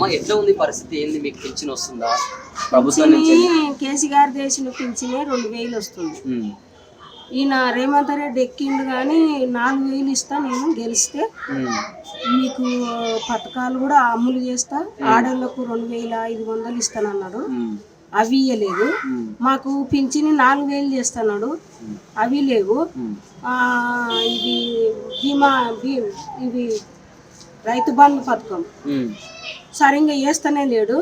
అమ్మ ఎట్లా ఉంది పరిస్థితి? ఏంది మీకు పింఛన్ వస్తుందా? ప్రభుత్వం నుంచి కేసీ గారు చేసిన పింఛనే రెండు వేలు వస్తుంది. ఈయన రేవంత్ రెడ్డి ఎక్కిండు కానీ నాలుగు వేలు ఇస్తా నేను గెలిస్తే మీకు పథకాలు కూడా అమలు చేస్తా ఆడోళ్ళకు రెండు వేల ఐదు వందలు ఇస్తానన్నాడు. అవి ఇయ్యలేదు. మాకు పింఛని నాలుగు వేలు చేస్తున్నాడు. అవి లేవు. ఇది బీమా ఇవి రైతు బంధు పథకం. సరిగ్గా వేస్తూనే లేడు.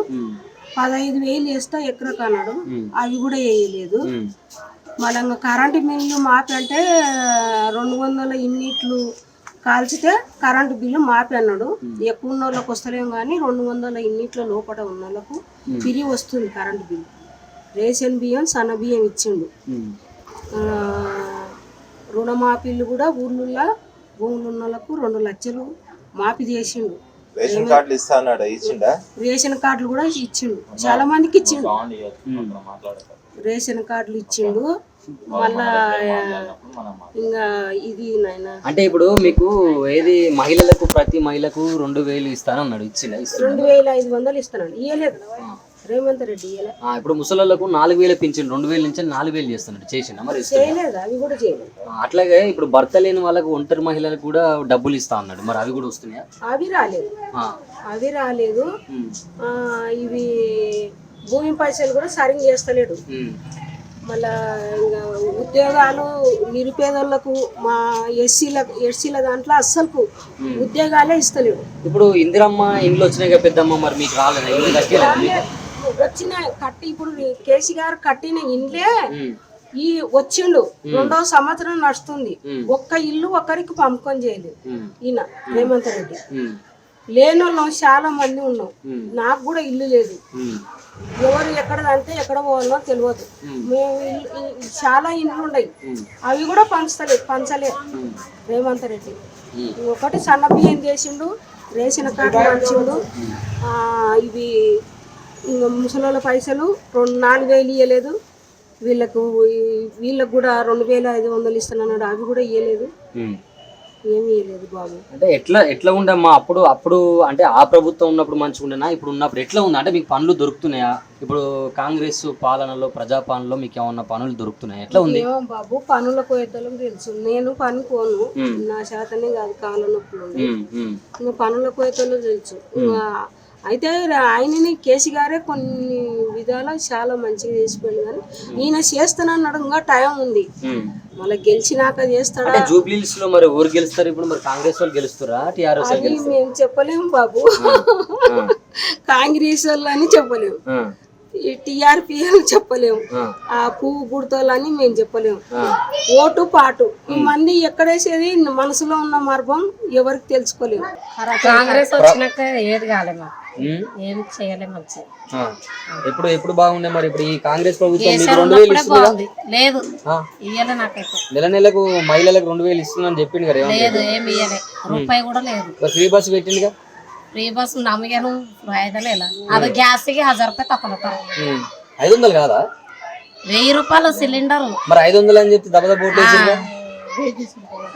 పదహైదు వేలు వేస్తా ఎకరకు అన్నాడు. అవి కూడా వేయలేదు. మళ్ళీ ఇంకా కరెంటు బిల్లు మాపి అంటే రెండు వందల యూనిట్లు కాల్చితే కరెంటు బిల్లు మాపి అన్నాడు. ఎక్కువ ఉన్న వాళ్ళకి వస్తలేము కానీ రెండు వందల యూనిట్ల లోపల ఉన్న వాళ్ళకు తిరిగి వస్తుంది కరెంటు బిల్లు. రేషన్ బియ్యం సన్న బియ్యం ఇచ్చిండు. రుణమాఫీలు కూడా ఊళ్ళల్లో భూములు ఉన్న వాళ్ళకు రెండు లక్షలు మాఫీ చేసిండు. రేషన్ కార్డులు ఇస్తా అన్నాడు? ఇచ్చిండా? రేషన్ కార్డులు కూడా ఇచ్చిండు. చాలా మందికి ఇచ్చిండు. రేషన్ కార్డులు ఇచ్చిండు. మళ్ళా ఇంకా ఇది నాయన. అంటే ఇప్పుడు మీకు ఏది మహిళలకు ప్రతి మహిళకు రెండు వేలు ఇస్తానన్నాడు ఇచ్చిన రెండు వేల ఐదు వందలు ఇస్తున్నాడు. ఇయ్యలేదు. రేవంత్ రెడ్డి ఇయ్యలే ఇప్పుడు ముసలోళ్ళకు నాలుగు వేలు పింఛన్ రెండు వేలు నుంచి నాలుగు వేలు చేస్తున్నాడు చేసిండ? మరి? చేయలేదు? అవి కూడా చేయలేదు. ఆ, అట్లాగే ఇప్పుడు భర్త లేని వాళ్ళకు ఒంటరి మహిళలకు కూడా డబ్బులు ఇస్తా అన్నాడు. మరి అవి కూడా వస్తున్నాయా? అవి రాలేదు. ఆ, అవి రాలేదు. ఉమ్, ఆ, ఇవి భూమి పైసలు కూడా సరిగ్గా చేస్తలేడు. ఉమ్, మళ్ళా ఇంకా ఉద్యోగాలు నిరుపేదలకు మా ఎస్సీల ఎస్సీల దాంట్లో అస్సలు ఉద్యోగాలే ఇస్తలేడు. ఇప్పుడు ఇందిరమ్మ ఇండ్లు వచ్చినాయి కదా పెద్దమ్మ మరి మీకు రాలేదా? ఇల్లు కట్టలేదు మీకు వచ్చిన కట్టి ఇప్పుడు కేసీ గారు కట్టిన ఇండ్లే ఈ వచ్చిండు. రెండో సంవత్సరం నడుస్తుంది. ఒక్క ఇల్లు ఒకరికి పంపకం చేయలేదు. ఉమ్, ఈయన రేవంత్ రెడ్డి. లేని వాళ్ళం చాలా మంది ఉన్నాం. నాకు కూడా ఇల్లు లేదు. ఎవరు ఎక్కడ అంటే ఎక్కడ పోవాలో తెలియదు. మేము. చాలా ఇండ్లు ఉన్నాయి. అవి కూడా పంచలేదు పంచలే. రేవంత్ రెడ్డి. ఒకటి సన్న బియ్యం చేసిండు రేషన్ కార్డు పంచిండు. ఇవి ముసలోళ్ళ పైసలు రెండు నాలుగు వేలు ఇవ్వలేదు వీళ్ళకు వీళ్ళకు కూడా రెండు వేల ఐదు వందలు ఇస్తానన్నాడు. అవి కూడా ఇవ్వలేదు. ఏమీ ఇవ్వలేదు బాబు. అంటే ఎట్లా ఎట్లా ఉండమ్మా అప్పుడు అప్పుడు అంటే ఆ ప్రభుత్వం ఉన్నప్పుడు మంచిగా ఉండేనా? ఇప్పుడు ఉన్నప్పుడు ఎట్లా ఉంది? అంటే మీకు పనులు దొరుకుతున్నాయా? ఇప్పుడు కాంగ్రెస్ పాలనలో ప్రజాపాలనలో మీకు ఏమన్నా పనులు దొరుకుతున్నాయా? ఎట్ల ఉంది? బాబు పనుల కోయతలకు తెలుసు. నేను పని పోను. నా చేతనే కాదు కాళ్ళ నొప్పులు పనుల కోయతలు తెలుసు. అయితే ఆయనని కేసీ గారే కొన్ని విధాలు చాలా మంచిగా చేసిపోయింది కానీ ఈయన చేస్తానన్నాడు ఇంకా టైం ఉంది. మళ్ళీ గెలిచినాక చేస్తాడా? జూబ్లీస్లో మరి ఎవరు గెలుస్తారు? ఇప్పుడు మరి కాంగ్రెస్ వాళ్ళు గెలుస్తారా? టిఆర్ఎస్ మేము చెప్పలేము బాబు. కాంగ్రెస్ వాళ్ళు అని చెప్పలేము. ఈ టీఆర్పీ అని చెప్పలేము. ఆ, పువ్వు గుర్తోళ్ళని మేము చెప్పలేము. ఓటు పాటు. ఈ మంది ఎక్కడేసేది మనసులో ఉన్న మార్గం ఎవరికి తెలుసుకోలేము. కాంగ్రెస్ వచ్చినాక ఏది కాలే మాకు. ఉమ్, ఏం చేయలే మంచి ఆ. ఎప్పుడు ఎప్పుడు బాగుండే మరి ఇప్పుడు ఈ కాంగ్రెస్ ప్రభుత్వం? మీకు రెండు వేలు ఉన్నప్పుడే ఇస్తుందా బాగుంది. లేదు. ఇయ్యలే నాకైతే. నెల నెలకు మహిళలకు రెండు వేలు ఇస్తుందని చెప్పింది కదా? లేదు ఏమి ఇయ్యలే. రూపాయి కూడా లేదు. ఫ్రీ బస్ పెట్టిందిగా ఫ్రీ బస్ నమ్మగాను ఫాయిదా లేదా అది గ్యాస్కి హజార్ రూపాయలు తక్కువ ఉమ్. ఐదు వందలు కాదా వెయ్యి రూపాయలు సిలిండర్ మరి ఐదు వందలు అని చెప్పి దెబ్బ బోట్ వేసిందిగా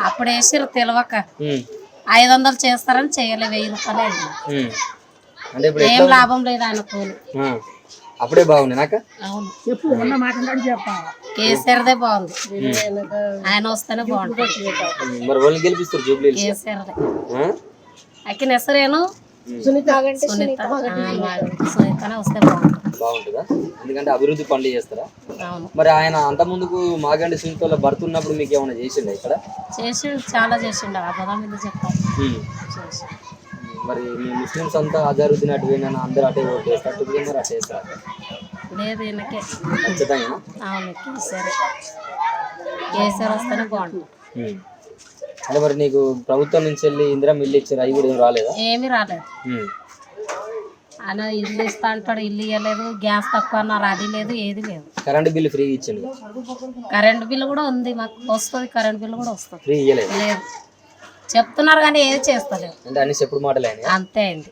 అప్పుడు వేసిరు తెలియక ఉమ్, ఐదు వందలు చేస్తారని చేయలే వెయ్యి రూపాయలు అయింది ఉమ్. అంటే ఇప్పుడు ఏం లాభం లేదు ఆయన కూలి ఆ, అప్పుడే బాగుంది నాక అవును కేసీఆర్దే బాగుంది ఆయన వస్తేనే బాగుంటుంది ఉమ్, మరి వాళ్ళు గెలిపిస్తారు జూబ్లీ కేసీఆర్దే అక్కిన ಹೆಸರೇನು సునీత. సునీత. సునీతనే వస్తే బాగుంటుంది. బాగుంటుందా? ఎందుకంటే అభివృద్ధి పనులు చేస్తారా? మరి ఆయన అంత ముందుకు మాగండి సునీత వాళ్ళ భర్త ఉన్నప్పుడు మీకు ఏమైనా చేసిండే ఇక్కడ? చేసిండు చాలా చేసిండు. మీద. చేసిండు. మరి మీ ముస్లిమ్స్ అంతా అజారుద్దీన్ అటు పోయినా అందరూ అటే ఓటు వేస్తారు అటు వేస్తారు? లేదు ఈయనకే. ఖచ్చితంగా అవును కేసీఆర్. కేసీఆర్ వస్తేనే బాగుంటుంది. అంటే మరి నీకు ప్రభుత్వం నుంచి వెళ్ళి ఇందిరా మిల్లు ఇచ్చారు? అవి కూడా ఏం రాలేదా? ఏమీ రాలేదు. ఉమ్. ఆయన ఇల్లు ఇస్తా అంటాడు ఇల్లు ఇవ్వలేదు గ్యాస్ తక్కువ అన్నారు అది లేదు ఏది లేదు. కరెంటు బిల్లు ఫ్రీ ఇచ్చిండు. కరెంట్ బిల్లు కూడా ఉంది మాకు వస్తుంది కరెంట్ బిల్లు కూడా వస్తుంది. ఫ్రీ ఇవ్వలేదు లేదు. చెప్తున్నారు కానీ ఏది చేస్తలేవు అంటే అన్ని చెప్పుడు మాటలే అంతే అయింది